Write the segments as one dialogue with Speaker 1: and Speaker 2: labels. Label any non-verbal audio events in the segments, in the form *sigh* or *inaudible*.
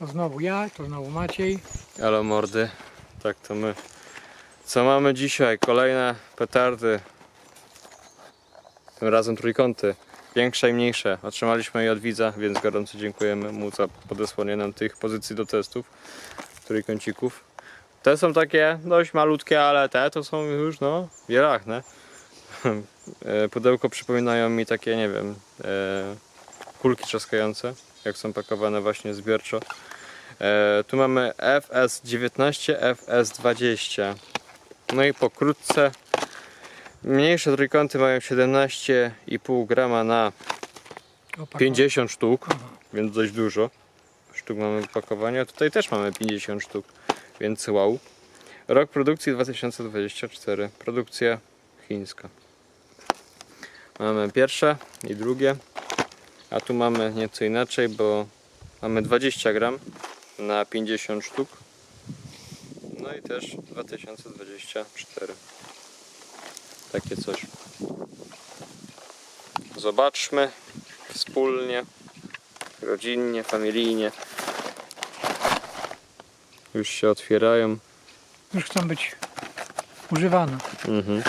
Speaker 1: To znowu ja, to znowu Maciej.
Speaker 2: Alo mordy, tak to my. Co mamy dzisiaj? Kolejne petardy. Tym razem trójkąty. Większe i mniejsze. Otrzymaliśmy je od widza, więc gorąco dziękujemy mu za podesłanie nam tych pozycji do testów. Trójkącików. Te są takie dość malutkie, ale te to są już no wielachne. *laughs* Pudełko przypominają mi takie, nie wiem, e, kulki trzaskające, jak są pakowane właśnie zbiorczo. E, tu mamy FS19, FS20. No i pokrótce mniejsze trójkąty mają 17,5 grama na
Speaker 1: Opakowanie.
Speaker 2: 50 sztuk, więc dość dużo sztuk mamy opakowania. Tutaj też mamy 50 sztuk, więc wow. Rok produkcji 2024, produkcja chińska. Mamy pierwsze i drugie, a tu mamy nieco inaczej, bo mamy 20 gram na 50 sztuk. No i też 2024. Takie coś. Zobaczmy wspólnie, rodzinnie, familijnie. Już się otwierają.
Speaker 1: Już chcą być używane.
Speaker 2: Mhm.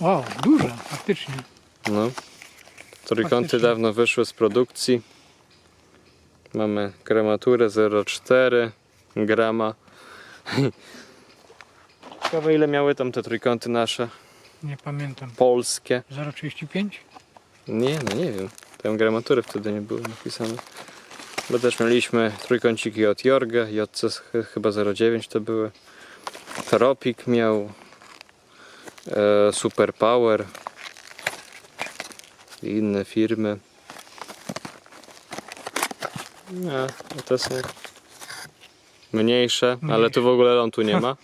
Speaker 1: Wow, duże, faktycznie.
Speaker 2: No. Trójkąty
Speaker 1: Faktycznie.
Speaker 2: dawno wyszły z produkcji. Mamy gramaturę 0,4 grama. *laughs* Ciekawe ile miały tam te trójkąty nasze
Speaker 1: Nie pamiętam.
Speaker 2: polskie.
Speaker 1: 0,35?
Speaker 2: Nie, no nie wiem. Tam gramatury wtedy nie były napisane. Bo też mieliśmy trójkąciki od Jorga, JC ch- chyba 0,9 to były. Tropik miał. E, Super Power. I inne firmy. Nie, no te są mniejsze, ale tu w ogóle lądu nie ma.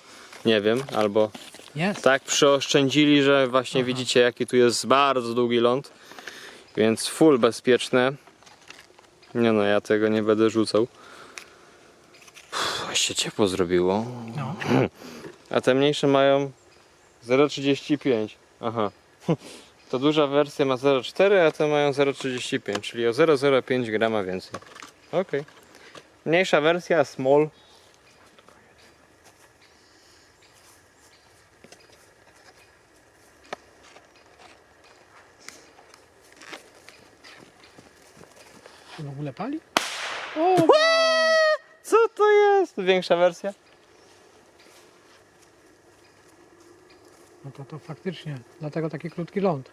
Speaker 2: Nie wiem, albo
Speaker 1: Jest.
Speaker 2: tak przyoszczędzili, że właśnie widzicie jaki tu jest bardzo długi ląd. Więc full bezpieczne. Nie no, ja tego nie będę rzucał. Uff, się ciepło zrobiło.
Speaker 1: No. *clears throat*
Speaker 2: A te mniejsze mają 0,35. Aha. *laughs* To duża wersja ma 0,4, a te mają 0,35, czyli o 0,05 grama więcej. Ok. Mniejsza wersja, small.
Speaker 1: Czy w ogóle pali? O, *laughs*
Speaker 2: Co to jest? Większa wersja?
Speaker 1: no to, to faktycznie. Dlatego taki krótki ląd.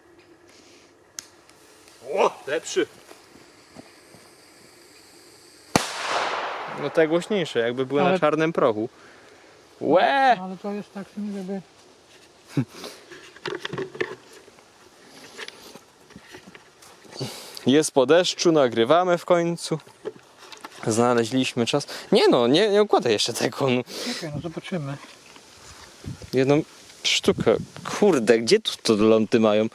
Speaker 2: O, lepszy. No te głośniejsze, jakby były
Speaker 1: Ale-
Speaker 2: na czarnym prochu. Łe!
Speaker 1: No, ale to jest tak, żeby... *laughs*
Speaker 2: Jest po deszczu, nagrywamy w końcu. Znaleźliśmy czas. Nie no, nie, nie układaj jeszcze tego. No.
Speaker 1: Czekaj, no zobaczymy.
Speaker 2: Jedną sztukę. Kurde, gdzie tu to lądy mają?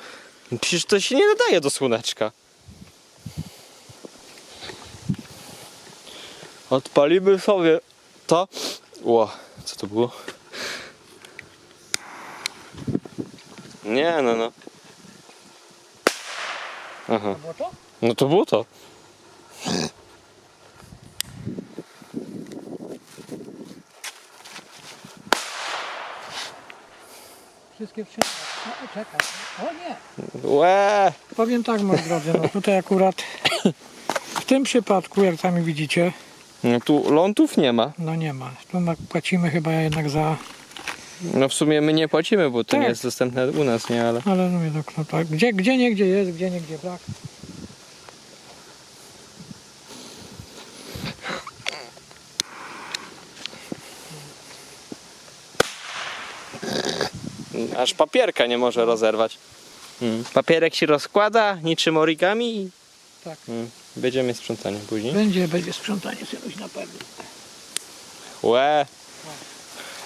Speaker 2: Przecież to się nie nadaje do słoneczka. Odpalimy sobie to. Ło, co to było? Nie, no, no. Aha,
Speaker 1: To było to?
Speaker 2: no to było to.
Speaker 1: Wszystkie trzy. Czekaj. O nie.
Speaker 2: Łe!
Speaker 1: Powiem tak, moi drodzy, no tutaj akurat w tym przypadku, jak sami widzicie,
Speaker 2: No tu lądów nie ma.
Speaker 1: no nie ma. Tu ma- płacimy chyba jednak za...
Speaker 2: No w sumie my nie płacimy, bo to
Speaker 1: Tak.
Speaker 2: nie jest dostępne u nas, nie? Ale
Speaker 1: Ale no, no, no tak. Gdzie, gdzie niegdzie jest, gdzie niegdzie brak.
Speaker 2: aż papierka nie może rozerwać. Mm. Papierek się rozkłada niczym origami i
Speaker 1: Tak.
Speaker 2: mm. Będziemy sprzątanie później.
Speaker 1: Będzie, będzie sprzątanie czegoś na pewno.
Speaker 2: Łe!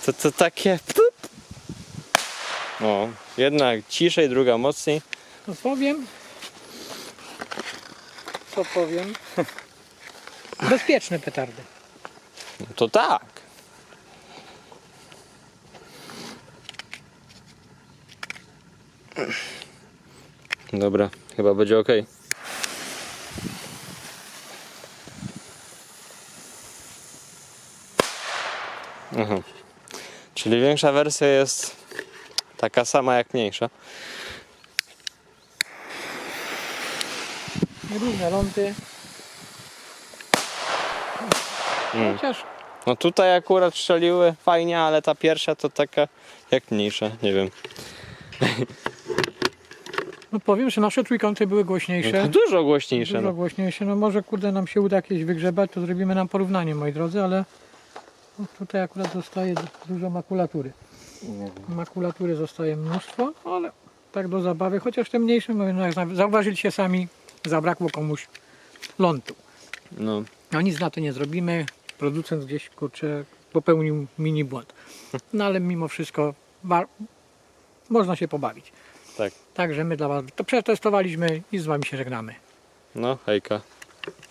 Speaker 2: To, to takie... O, jedna ciszej, druga mocniej.
Speaker 1: No powiem. Co powiem? *laughs* Bezpieczne petardy.
Speaker 2: No to tak. Dobra, chyba będzie ok. Aha. Czyli większa wersja jest taka sama jak mniejsza.
Speaker 1: Różne lądy.
Speaker 2: Mm.
Speaker 1: Chociaż
Speaker 2: No tutaj akurat strzeliły fajnie, ale ta pierwsza to taka jak mniejsza, nie wiem.
Speaker 1: no powiem, że nasze trójkąty były głośniejsze.
Speaker 2: Dużo głośniejsze.
Speaker 1: Dużo
Speaker 2: No.
Speaker 1: głośniejsze. No może kurde nam się uda jakieś wygrzebać, to zrobimy nam porównanie moi drodzy, ale no, tutaj akurat zostaje du- dużo makulatury. Makulatury zostaje mnóstwo, ale tak do zabawy, chociaż te mniejsze, no, jak za- zauważyliście sami, zabrakło komuś lądu.
Speaker 2: No.
Speaker 1: No nic na to nie zrobimy. Producent gdzieś kurczę popełnił mini błąd. No ale mimo wszystko można się pobawić.
Speaker 2: Tak.
Speaker 1: Także my dla Was to przetestowaliśmy i z Wami się żegnamy.
Speaker 2: No, hejka.